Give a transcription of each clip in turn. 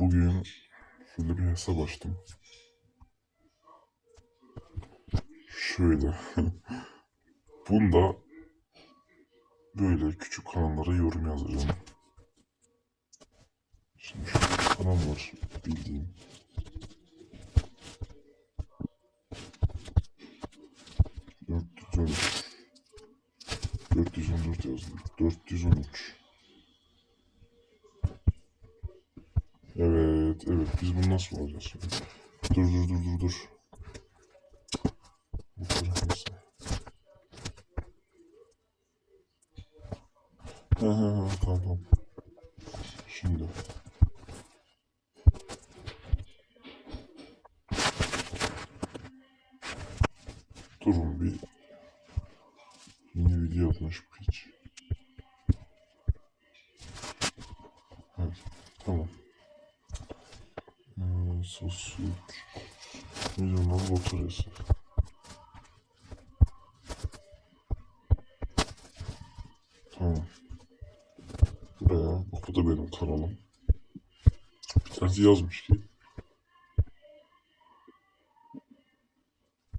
Bugün şöyle bir hesap açtım. Şöyle. Bunda böyle küçük kanallara yorum yazacağım. Şimdi şu kanal var bildiğim. Evet, evet. Biz bunu nasıl alacağız şimdi? Dur, dur, dur, dur, dur. Ha, tamam. Şimdi. Durun bir. Yeni video atmış bu hiç. Evet, tamam. Ee, sosyal milyonlar bataryası. Tamam. Buraya, bak bu da benim kanalım. Bir tanesi yazmış ki.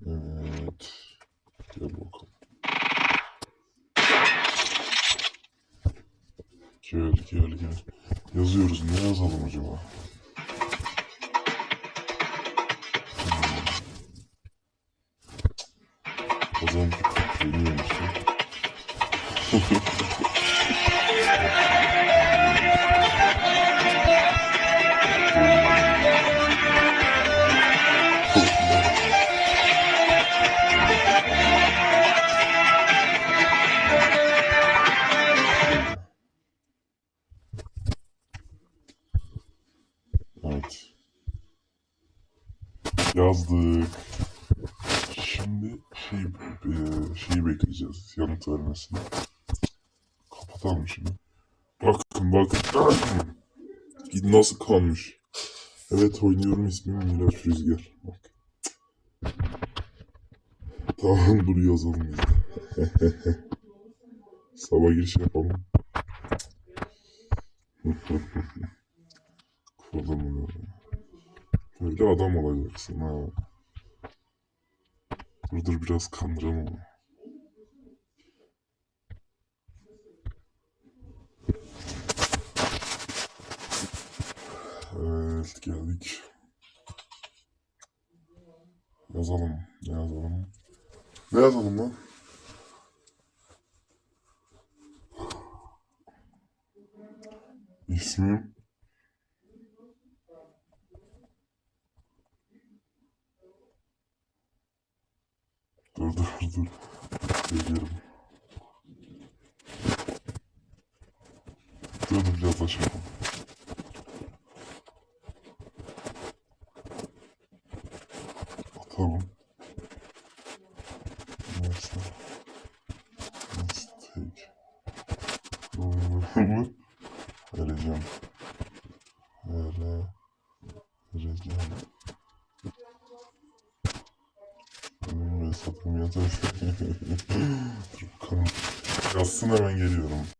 Evet. Gel bakalım. Gel gel gel. Yazıyoruz. Ne yazalım acaba? Zaman bilmiyormuş. Evet. Yazdık. Şimdi şey, e, şeyi bekleyeceğiz. Yanıt vermesini. Kapatalım şimdi. Bakın bakın. Nasıl kalmış. Evet oynuyorum ismim Miraç Rüzgar. Bak. Tamam dur yazalım biz. Sabah giriş yapalım. Kurdum bunu. Böyle adam olacaksın ha. Dur biraz kandıralım onu. Evet geldik. Yazalım. Ne yazalım? Ne yazalım lan? İsmim Biraz aşağı. Atalım. Neyse. Mistake. Bunu vereceğim. Hesabım yazar. Dur bakalım. Yazsın hemen geliyorum.